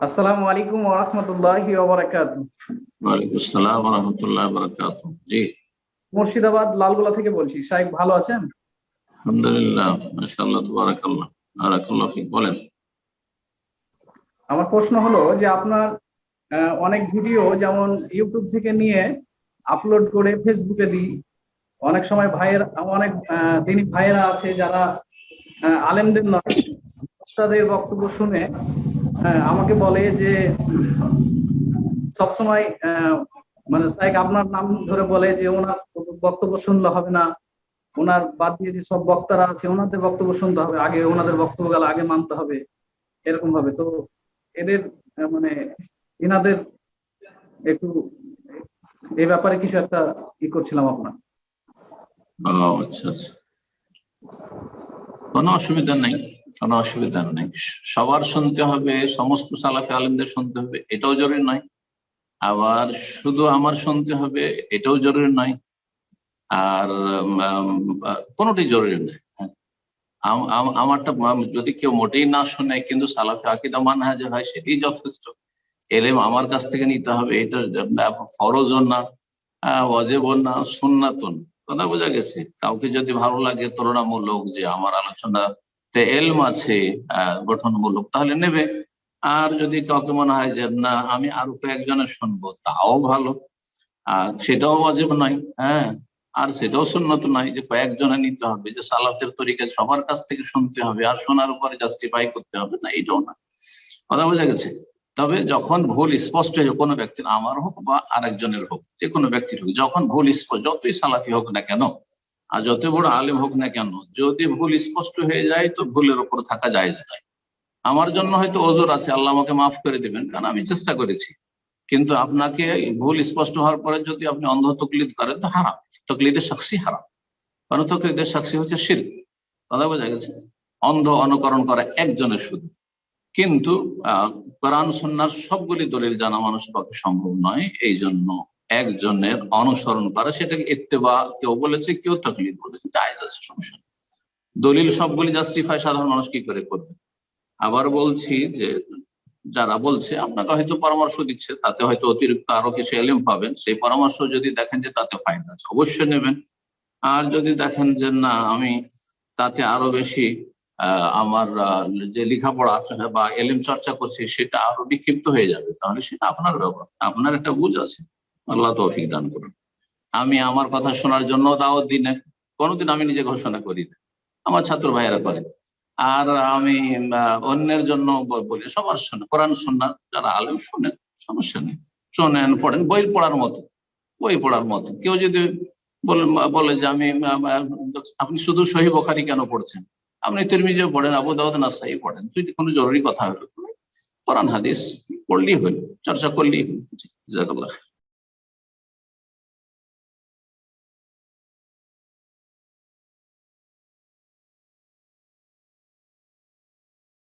আসসালামু আলাইকুম ওয়া রাহমাতুল্লাহি ওয়া বারাকাতুহু। ওয়ালাইকুম আসসালাম রহমতুল্লাহ বারাকাত জি। মুর্শিদাবাদ লালগোলা থেকে বলছি। শাহেক ভালো আছেন? আলহামদুলিল্লাহ মাশাআল্লাহ তাবারাকাল্লাহ। বারাকাল্লাহ ফিক বলেন। আমার প্রশ্ন হলো যে আপনার অনেক ভিডিও যেমন ইউটিউব থেকে নিয়ে আপলোড করে ফেসবুকে দিই। অনেক সময় ভাইয়ের অনেক দিনী ভাইয়েরা আছে যারা আলেমদের নয় তাদের বক্তব্য শুনে আমাকে বলে যে, সবসময় মানে সাহেব আপনার নাম ধরে বলে যে, ওনার বক্তব্য শুনলে হবে না। ওনার বাদ দিয়ে যে সব বক্তারা আছে, ওনাদের বক্তব্য শুনতে হবে। আগে ওনাদের বক্তব্য গেলে আগে মানতে হবে। এরকম ভাবে। তো এদের মানে এনাদের একটু এই ব্যাপারে কিছু একটা ই করছিলাম আপনার। আচ্ছা আচ্ছা। কোনো অসুবিধা নেই। কোনো অসুবিধা নেই। সবার শুনতে হবে, সমস্ত সালাফি আলিমদের শুনতে হবে, এটাও জরুরি নয়। আবার শুধু আমার শুনতে হবে, এটাও জরুরি নয়। আর কোনোটি জরুরি নয়। হ্যাঁ। আম- আম- আমারটা যদি কেউ মোটেই না শুনে, কিন্তু সালাফি আকিদা মানহাজে হয়, সেটাই যথেষ্ট। এলেম আমার কাছ থেকে নিতে হবে এটা ফরজও না ওয়াজিবও না সুন্নাতুন কথা বোঝা গেছে? কাউকে যদি ভালো লাগে তুলনামূলক যে আমার আলোচনাতে এলম আছে গঠনমূলক, তাহলে নেবে। আর যদি কাউকে মনে হয় যে, না, আমি আরও কয়েকজনের শুনব, তাও ভালো। আর সেটাও ওয়াজিব নয় হ্যাঁ? আর সেটাও সুন্নত নয় যে, কয়েকজনে নিতে হবে, যে সালাফের তরিকা সবার কাছ থেকে শুনতে হবে আর শোনার উপরে জাস্টিফাই করতে হবে, না, এটাও না। কথা বোঝা গেছে? তবে যখন ভুল স্পষ্ট হয়ে, কোনো ব্যক্তির আমার হোক বা আরেকজনের হোক, যে কোনো ব্যক্তির হোক, যখন ভুল স্পষ্ট যতই সালাফি হোক না কেন আর যত বড় আলেম হোক না কেন, যদি ভুল স্পষ্ট হয়ে যায়, তো ভুলের উপর থাকা যায় নয়। আমার জন্য হয়তো ওজোর আছে, আল্লাহ আমাকে মাফ করে দিবেন, কারণ আমি চেষ্টা করেছি। কিন্তু আপনাকে ভুল স্পষ্ট হওয়ার পরে যদি আপনি অন্ধ তকলিদ করেন, তো হারাম। তকলিদের সাক্ষী হারাম। কারণ তকলিদের সাক্ষী হচ্ছে শির কথা বোঝা গেছে? অন্ধ অনুকরণ করা একজনের শুধু। কিন্তু, আহ, কোরআন সন্ন্যাস সবগুলি দলিল জানা মানুষের পক্ষে সম্ভব নয়। এই জন্য একজনের অনুসরণ করা, সেটাকে ইত্তেবা কেউ বলেছে, কেউ তকলিদ বলেছে, জায়েজ আছে সমস্যা। দলিল সবগুলি জাস্টিফাই সাধারণ মানুষ কি করে করবে? আবার বলছি যে যারা বলছে, আপনাকে হয়তো পরামর্শ দিচ্ছে, তাতে হয়তো অতিরিক্ত আরও কিছু এলিম পাবেন। সেই পরামর্শ যদি দেখেন যে তাতে ফায়দা আছে, অবশ্যই নেবেন। আর যদি দেখেন যে না, আমি তাতে আরও বেশি আমার যে লেখাপড়া আছে বা এলিম চর্চা করছি, সেটা আরও বিক্ষিপ্ত হয়ে যাবে, তাহলে সেটা আপনার ব্যাপার আপনার একটা বুঝ আছে। আল্লাহ তৌফিক দান করুন। আমি আমার কথা শোনার জন্য দাওয়াত দিই না। কোনোদিন আমি নিজে ঘোষণা করি না। আমার ছাত্র ভাইয়েরা করে। আর আমি অন্যের জন্য বলি, সবার শোনে, কোরআন শোনার যারা আলেম শোনেন, সমস্যা নেই। শোনেন, পড়েন, বই পড়ার মতো, বই পড়ার মতো। কেউ যদি বলে যে আমি আপনি শুধু সহি বখারি কেন পড়ছেন? আপনি তিরমিজিও পড়েন, আবু দাউদ নাসাই পড়েন। যদি কোনো জরুরি কথা হলো? কোরআন, হাদিস পড়লেই হইল চর্চা করলেই জাজাকাল্লাহ